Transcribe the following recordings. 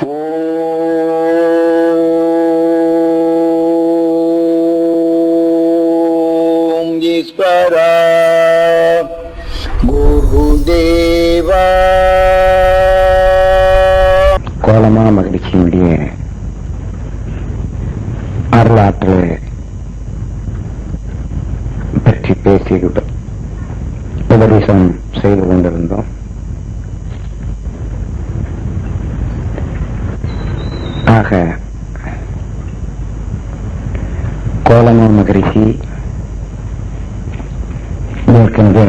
Oh. முன்னதாக கோலமா மகரிஷி ஏற்கனவே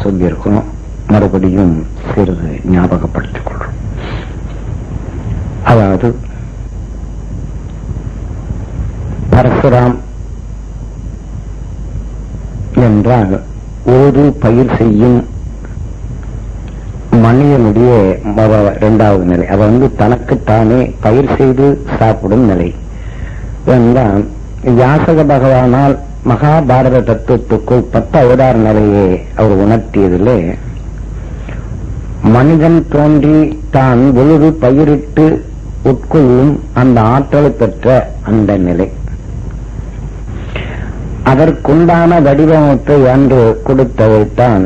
சொல்லியிருக்கோம் மறுபடியும் சிறிது ஞாபகப்படுத்திக் கொள்றோம் அதாவது பரசுராம் என்றால் ஒரு பயிர் செய்யும் மனிதனுடைய இரண்டாவது நிலை. அவ வந்து தனக்குத்தானே பயிர் செய்து சாப்பிடும் நிலை. என்றால் யாசக பகவானால் மகாபாரத தத்துவத்துக்குள் பத்து அவதார நிலையை அவர் உணர்த்தியதிலே மனிதன் தோன்றி தான் உழுது பயிரிட்டு உட்கொள்ளும் அந்த ஆற்றலை பெற்ற அந்த நிலை. அதற்குண்டான வடிவமைப்பை அன்று கொடுத்தவைத்தான்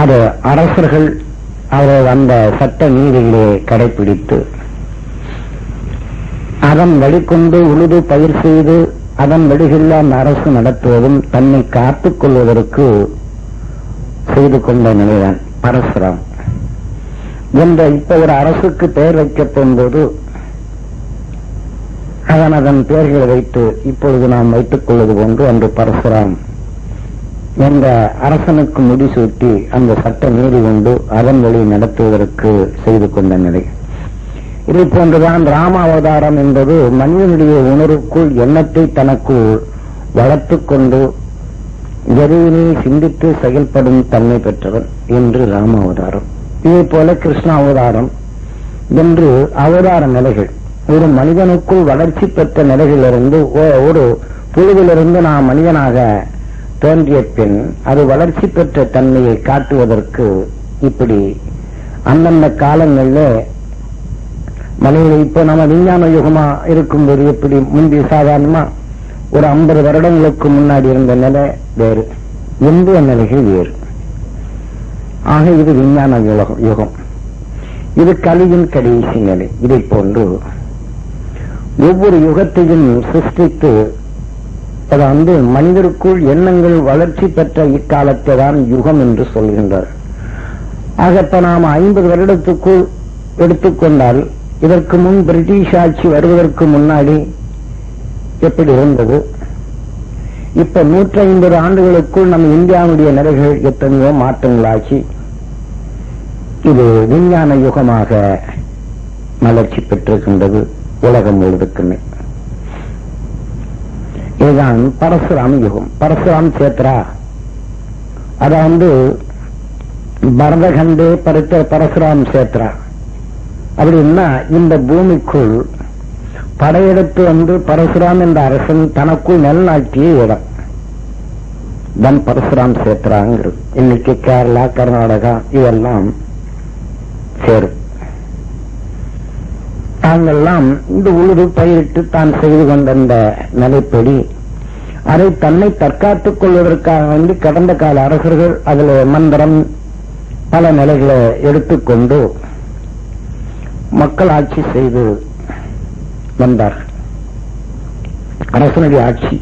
அது அரசர்கள் அவர்கள் அந்த சட்ட நீதிகளை கடைபிடித்து அதன் வழிகொண்டு உழுது பயிர் செய்து அதன் வழிகளில் அரசு நடத்துவதும் தன்னை காத்துக் கொள்வதற்கு செய்து கொண்ட நிலைதான் பரசுராம். என்ற இப்ப ஒரு அரசுக்கு பெயர் வைக்கப்படும் போது அதன் அதன் பெயர்களை வைத்து இப்பொழுது நாம் வைத்துக் கொள்வது போன்று அன்று பரசுராம் என்ற அரசனுக்கு முடிசூட்டி அந்த சட்ட நீதி கொண்டு அதன் வழி நடத்துவதற்கு செய்து கொண்ட நிலை. இதை போன்றுதான் ராம அவதாரம் என்பது மனிதனுடைய உணர்வுக்குள் எண்ணத்தை தனக்குள் வளர்த்துக் கொண்டு எதையிலே சிந்தித்து செயல்படும் தன்மை பெற்றவன் என்று ராம அவதாரம் இதே போல கிருஷ்ண அவதாரம் என்று அவதார நிலைகள். ஒரு மனிதனுக்குள் வளர்ச்சி பெற்ற நிலைகளிலிருந்து ஓ- ஒரு புழுவிலிருந்து நாம் மனிதனாக தோன்றிய பின் அது வளர்ச்சி பெற்ற தன்மையை காட்டுவதற்கு இப்படி அந்தந்த காலங்களில் மலையில் இப்போ நம்ம விஞ்ஞான யுகமா இருக்கும்போது எப்படி முந்தி சாதாரணமா ஒரு ஐம்பது வருடங்களுக்கு முன்னாடி இருந்த நிலை வேறு. இந்திய நிலைகள் வேறு. ஆக இது விஞ்ஞான யுகம் யுகம். இது கலியின் கடைசி நிலை. இதை போன்று ஒவ்வொரு யுகத்தையும் சிருஷ்டித்து அது வந்து மனிதருக்குள் எண்ணங்கள் வளர்ச்சி பெற்ற இக்காலத்தை தான் யுகம் என்று சொல்கின்றார். ஆக இப்ப நாம் ஐம்பது வருடத்துக்குள் எடுத்துக்கொண்டால் இதற்கு முன் பிரிட்டிஷ் ஆட்சி வருவதற்கு முன்னாடி எப்படி இருந்தது? இப்ப நூற்றி ஐம்பது ஆண்டுகளுக்குள் நம்ம இந்தியாவுடைய நிலைகள் எத்தனையோ மாற்றங்களாச்சு இது விஞ்ஞான யுகமாக மலர்ச்சி பெற்றிருக்கின்றது உலகம் முழுவதுக்குமே இதுதான் பரசுராம யுகம். பரசுராம் சேத்ரா. அத வந்து பரதகண்டே பரித்த பரசுராம் சேத்ரா. அப்படின்னா இந்த பூமிக்குள் படையெடுத்து வந்து பரசுராம் என்ற அரசன் தனக்குள் நல்நாட்டிய இடம். தன் பரசுராம் சேத்ராங்கிறது. இன்னைக்கு கேரளா கர்நாடகா இதெல்லாம் சேரும். தாங்கெல்லாம் இந்த உழுது பயிரிட்டு தான் செய்து கொண்ட நிலைப்படி அதை தன்னை தற்காத்துக் கொள்வதற்காக வேண்டி கடந்த கால அரசர்கள் அதில் மந்திரம் பல நிலைகளை எடுத்துக்கொண்டு மக்கள் ஆட்சி செய்து வந்தார் அரசனுடைய ஆட்சி.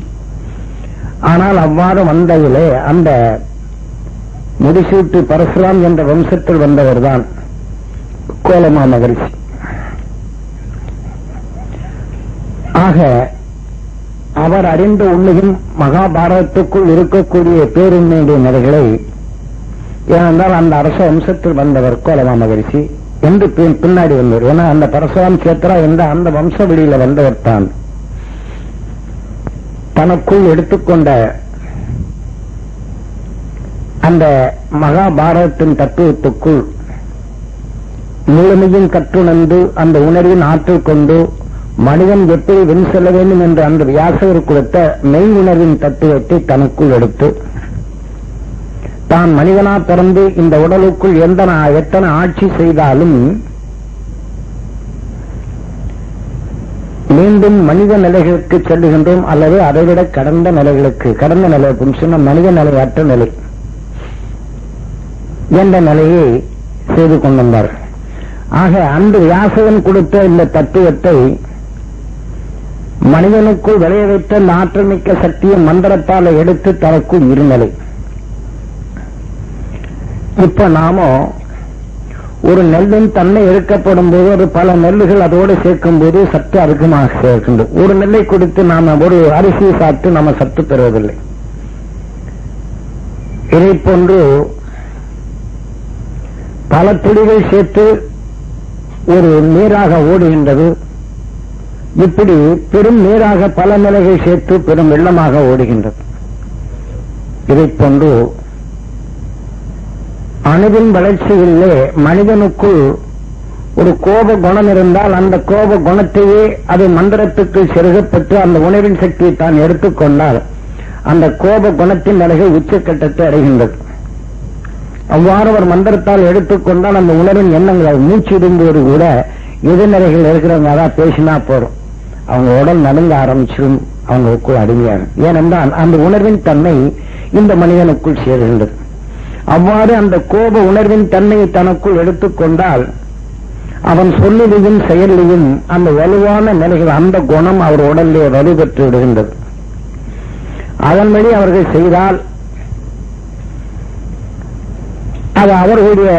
ஆனால் அவ்வாறு வந்ததிலே அந்த முடிசூட்டு பரசுராம் என்ற வம்சத்தில் வந்தவர்தான் கோலமா மகரிஷி ஆக அவர் அறிந்த உள்ளையும் மகாபாரதத்துக்குள் இருக்கக்கூடிய பேரின்மையுடைய நிலைகளை ஏனென்றால் அந்த அரச வம்சத்தில் வந்தவர் கோலமா மகரிஷி என்று பின்னாடி வந்தவர். ஏன்னா அந்த பரசுராம் சேத்ரா என்ற அந்த வம்ச வெளியில வந்தவர் தான். தனக்குள் எடுத்துக்கொண்ட அந்த மகாபாரதத்தின் தத்துவத்துக்குள் முழுமையும் கற்றுணர்ந்து அந்த உணர்வின் ஆற்றல் கொண்டு மனிதன் எப்படி வென் செல்ல வேண்டும் என்று அந்த வியாசகர் கொடுத்த மெய் உணர்வின் தத்துவத்தை தனக்குள் எடுத்து தான் மனிதனா பிறந்து இந்த உடலுக்குள் எந்த எத்தனை ஆட்சி செய்தாலும் மீண்டும் மனித நிலைகளுக்கு செல்லுகின்றோம் அல்லது அதைவிட கடந்த நிலைகளுக்கு கடந்த நிலை அப்படின்னு சொன்ன மனித நிலையற்ற நிலை என்ற நிலையை செய்து கொண்டிருந்தார் ஆக அன்று வியாசகன் கொடுத்த இந்த தத்துவத்தை மனிதனுக்குள் விளைய வைத்த நாற்றமிக்க சக்தியை மந்திரத்தால் எடுத்து தனக்குள் இருநிலை இப்ப நாம ஒரு நெல்லின் தன்னை எடுக்கப்படும் போது ஒரு பல நெல்லுகள் அதோடு சேர்க்கும் போது சத்து அதிகமாக சேர்க்கின்றது ஒரு நெல்லை கொடுத்து நாம ஒரு அரிசியை சாப்பிட்டு நாம சத்து பெறுவதில்லை. இதை போன்று பல துளிகள் சேர்த்து ஒரு நீராக ஓடுகின்றது. இப்படி பெரும் நீராக பல நிலைகள் சேர்த்து பெரும் வெள்ளமாக ஓடுகின்றது. இதை போன்று அணுவின் வளர்ச்சியிலே மனிதனுக்குள் ஒரு கோப குணம் இருந்தால் அந்த கோப குணத்தையே அது மந்திரத்துக்கு செருகப்பட்டு அந்த உணவின் சக்தியை தான் எடுத்துக்கொண்டால் அந்த கோப குணத்தின் அழகை உச்சக்கட்டத்தை அடைகின்றது. அவ்வாறு ஒரு மந்திரத்தால் எடுத்துக்கொண்டால் அந்த உணர்வின் எண்ணங்கள் மூச்சு இடும்போது கூட எதிர்நிலைகள் இருக்கிறவங்க அதான் பேசினா போறோம். அவங்க உடல் நடுங்க ஆரம்பிச்சிடும் அவங்களுக்குள் அடிமையாகும் ஏனென்றால் அந்த உணர்வின் தன்மை இந்த மனிதனுக்குள் சேர்கின்றது. அவ்வாறு அந்த கோப உணர்வின் தன்மையை தனக்குள் எடுத்துக்கொண்டால் அவன் சொல்லிலையும் செயலிலையும் அந்த வலுவான நிலைகள் அந்த குணம் அவர் உடலிலே வலுப்பெற்று விடுகின்றது. அதன் வழி அவர்கள் செய்தால் அது அவர்களுடைய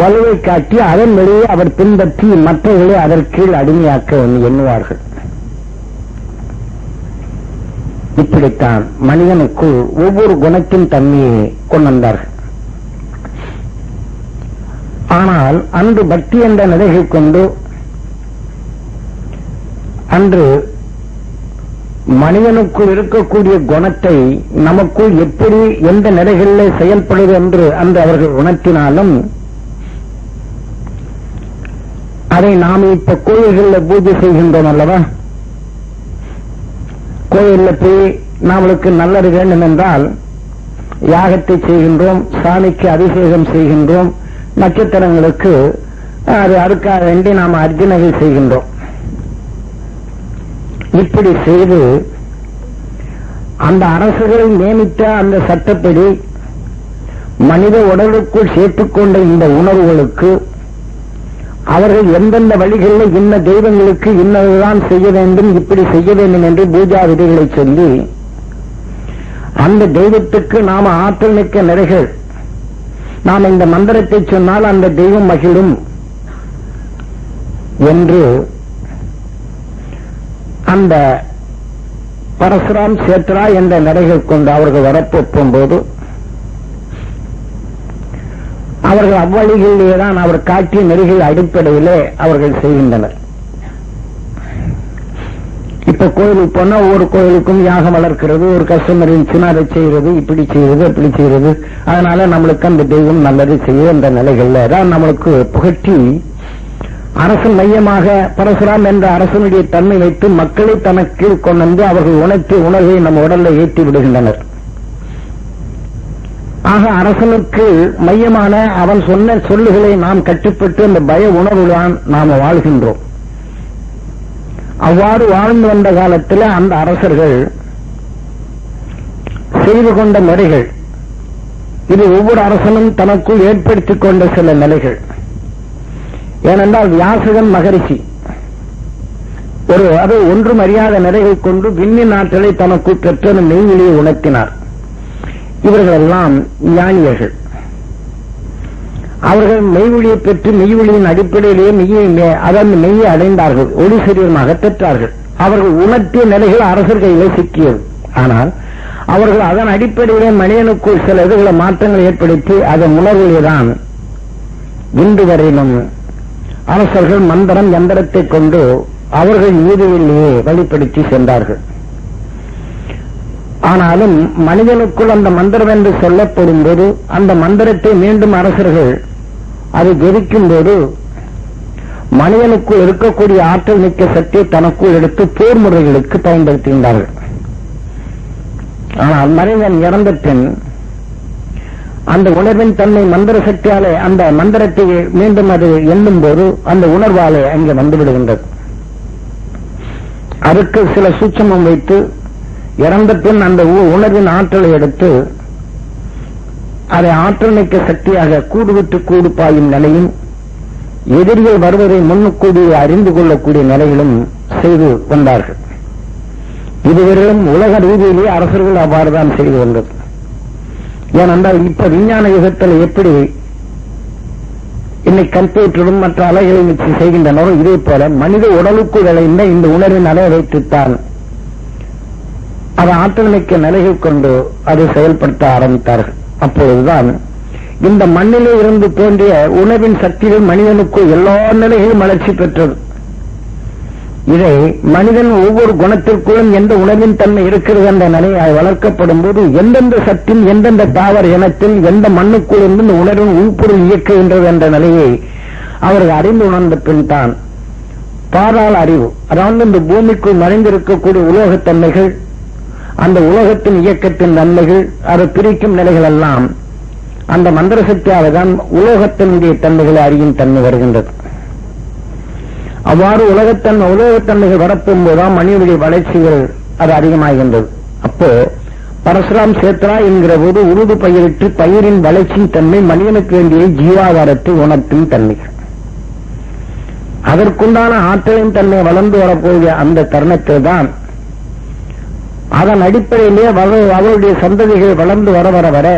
வலுவை காட்டி அதன் வழியே அவர் பின்பற்றி மற்றவர்களை அதற்கீழ் அடிமையாக்க எண்ணுவார்கள். இப்படித்தான் மனிதனுக்குள் ஒவ்வொரு குணத்தின் தன்மையை கொண்டார்கள் ஆனால் அன்று பக்தி என்ற நிலைகள் கொண்டு அன்று மனிதனுக்குள் இருக்கக்கூடிய குணத்தை நமக்குள் எப்படி எந்த நிலைகளில் செயல்படுது என்று அன்று அவர்கள் உணர்த்தினாலும் அதை நாம் இப்ப கோயில்களில் பூஜை செய்கின்றோம் அல்லவா? கோயிலில் போய் நம்மளுக்கு நல்லது வேண்டும் என்றால் யாகத்தை செய்கின்றோம் சாமிக்கு அபிஷேகம் செய்கின்றோம் நட்சத்திரங்களுக்கு அது அதுக்காக வேண்டி நாம் அர்ஜுனகை செய்கின்றோம். இப்படி செய்து அந்த அரசுகள் நியமித்த அந்த சட்டப்படி மனித உடலுக்குள் சேர்த்துக்கொண்ட இந்த உணர்வுகளுக்கு அவர்கள் எந்தெந்த வழிகளில் இன்ன தெய்வங்களுக்கு இன்னதுதான் செய்ய வேண்டும் இப்படி செய்ய வேண்டும் என்று பூஜா விதிகளை சொல்லி அந்த தெய்வத்துக்கு நாம ஆற்றல் மிக்க நிறைகள். நாம் இந்த மந்திரத்தை சொன்னால் அந்த தெய்வம் மகிழும் என்று அந்த பரசுராம் சேத்ரா என்ற நடைகள் கொண்டு அவர்கள் வரப்போற்றும் போது அவர்கள் அவ்வழிகளிலே தான் அவர் காட்டிய நெறிகள் அடிப்படையிலே அவர்கள் செய்கின்றனர். இப்ப கோயிலுக்கு போனா ஒவ்வொரு கோயிலுக்கும் யாகம் வளர்க்கிறது ஒரு கஸ்டமர் இருந்துச்சுன்னா அதை செய்யறது இப்படி செய்யறது அப்படி செய்யறது அதனால நம்மளுக்கு அந்த தெய்வம் நல்லது செய்ய அந்த நிலைகள்ல தான் நம்மளுக்கு புகட்டி அரசு மையமாக பரசுராம் என்ற அரசனுடைய தன்மை வைத்து மக்களை தனக்கு கொண்டு வந்து அவர்கள் உணர்த்தி உணர்வை நம்ம உடல்ல ஏற்றி விடுகின்றனர். ஆக அரசனுக்கு மையமான அவன் சொன்ன சொல்லுகளை நாம் கட்டுப்பட்டு அந்த பய உணர்வுதான் நாம் வாழ்கின்றோம். அவ்வாறு வாழ்ந்து வந்த காலத்தில் அந்த அரசர்கள் செய்து கொண்ட முறைகள். இது ஒவ்வொரு அரசனும் தனக்குள் ஏற்படுத்திக் கொண்ட சில நிலைகள். ஏனென்றால் வியாசகன் மகரிஷி ஒரு அது ஒன்றும் அறியாத நிலைகள் கொண்டு விண்ணின் ஆற்றலை தனக்குள் பெற்ற நெய்விலியை உணர்த்தினார். இவர்கள் எல்லாம் ஞானியர்கள். அவர்கள் மெய்வொழியை பெற்று மெய்வொழியின் அடிப்படையிலேயே மெய்யை அதன் மெய்யை அடைந்தார்கள். ஒளி சரீரமாக பெற்றார்கள். அவர்கள் உணர்த்திய நிலைகள் அரசர் கையிலே சிக்கியது. ஆனால் அவர்கள் அதன் அடிப்படையிலே மனிதனுக்குள் சில இதுகளை மாற்றங்களை ஏற்படுத்தி அதன் உணர்விலேதான் இன்று வரையிலும் அரசர்கள் மந்திரம் எந்திரத்தை கொண்டு அவர்கள் நீதியிலேயே வழிப்படுத்தி சென்றார்கள். ஆனாலும் மனிதனுக்குள் அந்த மந்திரம் என்று சொல்லப்படும் போது அந்த மந்திரத்தை மீண்டும் அரசர்கள் அதை ஜெபிக்கும் போது மனிதனுக்குள் இருக்கக்கூடிய ஆற்றல் மிக்க சக்தியை தனக்குள் எடுத்து போர் முறைகளுக்கு பயன்படுத்துகின்றார்கள். ஆனால் மனிதன் இறந்த பின் அந்த உணர்வின் தன்மை மந்திர சக்தியாலே அந்த மந்திரத்தை மீண்டும் அது எண்ணும் போது அந்த உணர்வாலே அங்கே வந்துவிடுகின்றது. அதுக்கு சில சூட்சமம் வைத்து இறந்த பின் அந்த உ- உணர்வின் ஆற்றலை எடுத்து அதை ஆற்றல் மிக்க சக்தியாக கூடுவிட்டு கூடு பாயும் நிலையும் எதிரிகள் வருவதை முன்னுக்கூடி அறிந்து கொள்ளக்கூடிய நிலையிலும் செய்து வந்தார்கள் இதுவரையிலும் உலக ரீதியிலேயே அரசர்கள் அவ்வாறுதான் செய்து வந்தது. ஏனென்றால் இப்ப விஞ்ஞான யுகத்தில் எப்படி இன்னைக்கு கம்ப்யூட்டரும் மற்ற அலைகளை வச்சு செய்கின்றனரோ இதே போல மனித உடலுக்குள் விளைந்த இந்த உணர்வின் அலை வைத்துத்தான் அதை ஆற்றல் மிக்க நிலையை கொண்டு அதை செயல்படுத்த ஆரம்பித்தார்கள். அப்பொழுதுதான் இந்த மண்ணிலே இருந்து தோன்றிய உணவின் சக்தியில் மனிதனுக்கு எல்லா நிலைகளும் வளர்ச்சி பெற்றது. இதை மனிதன் ஒவ்வொரு குணத்திற்குள்ளும் எந்த உணவின் தன்மை இருக்கிறது என்ற நிலையை வளர்க்கப்படும் போது எந்தெந்த சக்தியும் எந்தெந்த தாவர இனத்தில் எந்த மண்ணுக்குள் இருந்து இந்த உணர்வின் உள்பொருள் இயக்குகின்றது என்ற நிலையை அவர்கள் அறிந்து உணர்ந்த பின் தான் பாதாள அறிவு அதாவது இந்த பூமிக்குள் மறைந்திருக்கக்கூடிய உலோகத்தன்மைகள் அந்த உலகத்தின் இயக்கத்தின் நன்மைகள் அதை பிரிக்கும் நிலைகள் எல்லாம் அந்த மந்திர சக்தியால தான் உலோகத்தினுடைய தன்மைகளை அறியும் தன்மை வருகின்றது. அவ்வாறு உலகத்தன்மை உலோகத்தன்மைகள் வரப்போம் போதுதான் மனிதனுடைய வளர்ச்சிகள் அது அதிகமாகின்றது. அப்போ பரசுராம் சேத்ரா என்கிற போது உருது பயிரிட்டு பயிரின் வளர்ச்சியின் தன்மை மனிதனுக்கு வேண்டிய ஜீவாதாரத்தை உணர்த்தும் தன்மைகள் அதற்குண்டான ஆற்றலின் தன்மை வளர்ந்து வரக்கூடிய அந்த தருணத்தில் தான் அதன் அடிப்படையிலே அவருடைய சந்ததிகள் வளர்ந்து வர வர வர.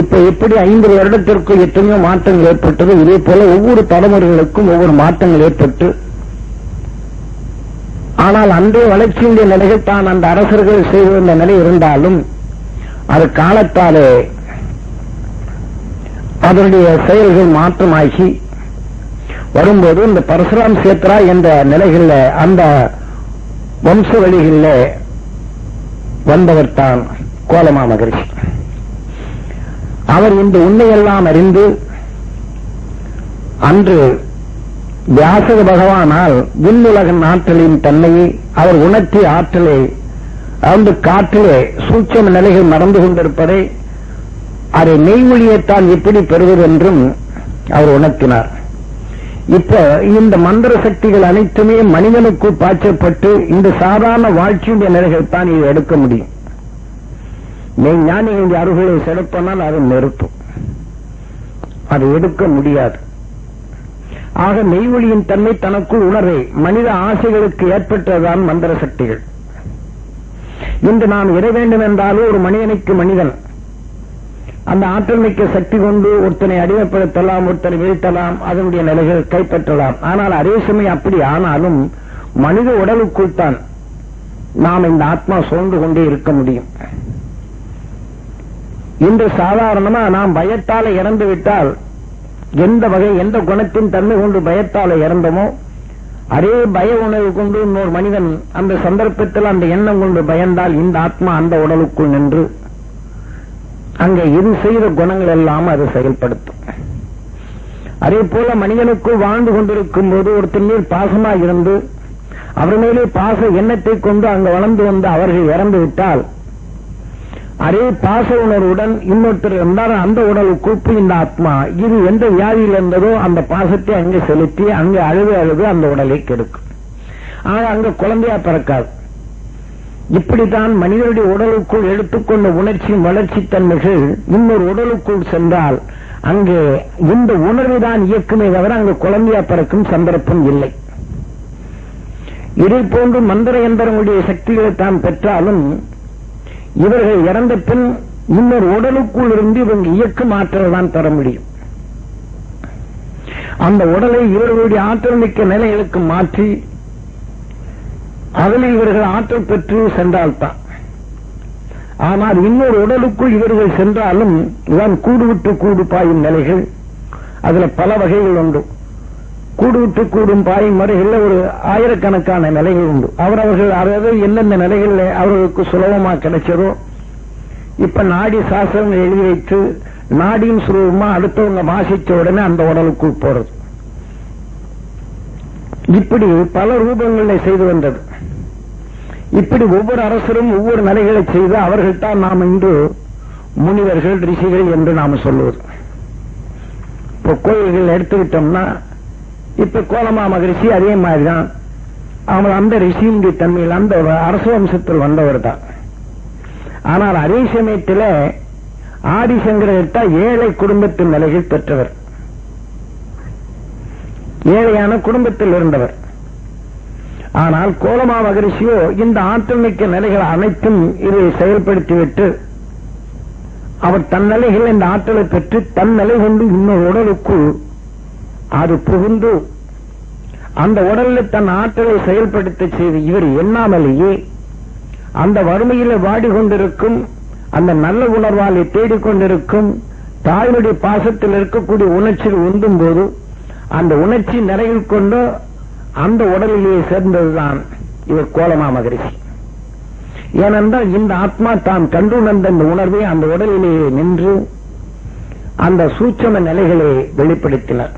இப்ப எப்படி ஐந்து வருடத்திற்கு எத்தனையோ மாற்றங்கள் ஏற்பட்டது இதே போல ஒவ்வொரு தலைமுறைகளுக்கும் ஒவ்வொரு மாற்றங்கள் ஏற்பட்டு. ஆனால் அன்றைய வளர்ச்சியுடைய நிலைகள் தான் அந்த அரசர்கள் செய்து வந்த நிலை இருந்தாலும் அது காலத்தாலே அதனுடைய செயல்கள் மாற்றமாகி வரும்போது இந்த பரசுராம் சேத்ரா என்ற நிலைகளில் அந்த வம்ச வழிகளில் வந்தவர் தான் கோலமா மகரிஷி. அவர் இந்த உண்மையெல்லாம் அறிந்து அன்று வியாசக பகவானால் விண்ணுலக ஆற்றலின் தன்மையை அவர் உணர்த்திய ஆற்றலை அந்த காற்றிலே சூட்சம நிலைகள் நடந்து கொண்டிருப்பதை அதை மெய்மொழியைத்தான் எப்படி பெறுவது என்றும் அவர் உணர்த்தினார். இப்ப இந்த மந்திர சக்திகள் அனைத்துமே மனிதனுக்கு பாய்ச்சப்பட்டு இந்த சாதாரண வாழ்க்கையுடைய நிலைகள் தான் இதை எடுக்க முடியும். நீ ஞானிகளுடைய அருகில் செலுத்தினால் அது நிறுத்தும். அது எடுக்க முடியாது. ஆக மெய்வொழியின் தன்மை தனக்குள் உணர்வை மனித ஆசைகளுக்கு ஏற்பட்டதுதான் மந்திர சக்திகள். இன்று நாம் இட வேண்டும் என்றாலும் ஒரு மனிதனுக்கு மனிதன் அந்த ஆற்றல் மிக்க சக்தி கொண்டு ஒருத்தனை அடிமைப்படுத்தலாம் ஒருத்தனை வீழ்த்தலாம் அதனுடைய நிலைகள் கைப்பற்றலாம். ஆனால் அதே சமயம் அப்படி ஆனாலும் மனித உடலுக்குள் தான் நாம் இந்த ஆத்மா சோழ்ந்து கொண்டே இருக்க முடியும். இன்று சாதாரணமா நாம் பயத்தால இறந்து விட்டால் எந்த வகை எந்த குணத்தின் தன்மை கொண்டு பயத்தால இறந்தமோ அதே பய உணர்வு கொண்டு இன்னொரு மனிதன் அந்த சந்தர்ப்பத்தில் அந்த எண்ணம் கொண்டு பயந்தால் இந்த ஆத்மா அந்த உடலுக்குள் நின்று அங்க இது செய்த குணங்கள் எல்லாம் அது செயல்படுத்தும். அதே போல மனிதனுக்கு வாழ்ந்து கொண்டிருக்கும் போது ஒருத்தர் மேல் பாசமா இருந்து அவர் மேலே பாச எண்ணத்தை கொண்டு அங்கு வளர்ந்து வந்து அவர்கள் இறந்து விட்டால் அதே பாச உணர்வுடன் இன்னொருத்தர் இருந்தால் அந்த உடலுக்கு போய் இந்த ஆத்மா. இது எந்த வியாதியில் இருந்ததோ அந்த பாசத்தை அங்கே செலுத்தி அங்கே அழுது அழுது அந்த உடலை கெடுக்கும். ஆனால் அங்க குழந்தையா பிறக்காது. இப்படித்தான் மனிதனுடைய உடலுக்குள் எடுத்துக்கொண்ட உணர்ச்சியும் வளர்ச்சி தன்மைகள் இன்னொரு உடலுக்குள் சென்றால் அங்கே இந்த உணர்வு தான் இயக்குமே தவிர அங்கு குழந்தையா பிறக்கும் சந்தர்ப்பம் இல்லை. இதை போன்று மந்திர எந்திரங்களுடைய சக்திகளை தான் பெற்றாலும் இவர்கள் இறந்த பின் இன்னொரு உடலுக்குள் இருந்து இவங்க இயக்கும் ஆற்றல் தான் பெற முடியும். அந்த உடலை இவர்களுடைய ஆற்றல் மிக்க நிலைகளுக்கு மாற்றி அதில் இவர்கள் ஆற்றல் பெற்று சென்றால்தான். ஆனால் இன்னொரு உடலுக்குள் இவர்கள் சென்றாலும் இதுதான் கூடுவிட்டு கூடு பாயும் நிலைகள் அதுல பல வகைகள் உண்டு. கூடுவிட்டு கூடும் பாயும் முறைகளில் ஒரு ஆயிரக்கணக்கான நிலைகள் உண்டு. அவரவர்கள் அதாவது எந்தெந்த நிலைகளில் அவர்களுக்கு சுலபமா கிடைச்சதோ இப்ப நாடி சாஸ்திரங்கள் எழுதி வைத்து நாடியும் சுலபமா அடுத்தவங்க வாசிச்ச உடனே அந்த உடலுக்குள் போறது. இப்படி பல ரூபங்களில் செய்து வந்தது. இப்படி ஒவ்வொரு அரசரும் ஒவ்வொரு நிலைகளை செய்து அவர்கள்தான் நாம் இன்று முனிவர்கள் ரிஷிகள் என்று நாம் சொல்லுவது. இப்போ கோயில்கள் எடுத்துக்கிட்டோம்னா இப்ப கோலமா மகரிஷி அதே மாதிரிதான். அவங்க அந்த ரிஷியுடைய தன்மையில் அந்த அரச வம்சத்தில் வந்தவர் தான். ஆனால் அதே சமயத்தில் தான் ஏழை குடும்பத்தின் நிலையில் பெற்றவர். ஏழையான குடும்பத்தில் இருந்தவர். ஆனால் கோலமா மகரிஷியோ இந்த ஆற்றல் மிக்க நிலைகள் அனைத்தும் இதை செயல்படுத்திவிட்டு அவர் தன் நிலைகள் இந்த ஆற்றலை பெற்று தன் நிலை கொண்டு இன்னொரு உடலுக்குள் அது புகுந்து அந்த உடலில் தன் ஆற்றலை செயல்படுத்த செய்து இவர் எண்ணாமலேயே அந்த வறுமையில வாடிக்கொண்டிருக்கும் அந்த நல்ல உணர்வாலை தேடிக்கொண்டிருக்கும் தாயினுடைய பாசத்தில் இருக்கக்கூடிய உணர்ச்சியில் உந்தும் போது அந்த உணர்ச்சி நிறையில் கொண்டு அந்த உடலிலேயே சேர்ந்ததுதான் இவர் கோலமா மகரிஷி. ஏனென்றால் இந்த ஆத்மா தான் கண்டுணர்ந்த இந்த உணர்வை அந்த உடலிலேயே நின்று அந்த சூட்சம நிலைகளை வெளிப்படுத்தினார்.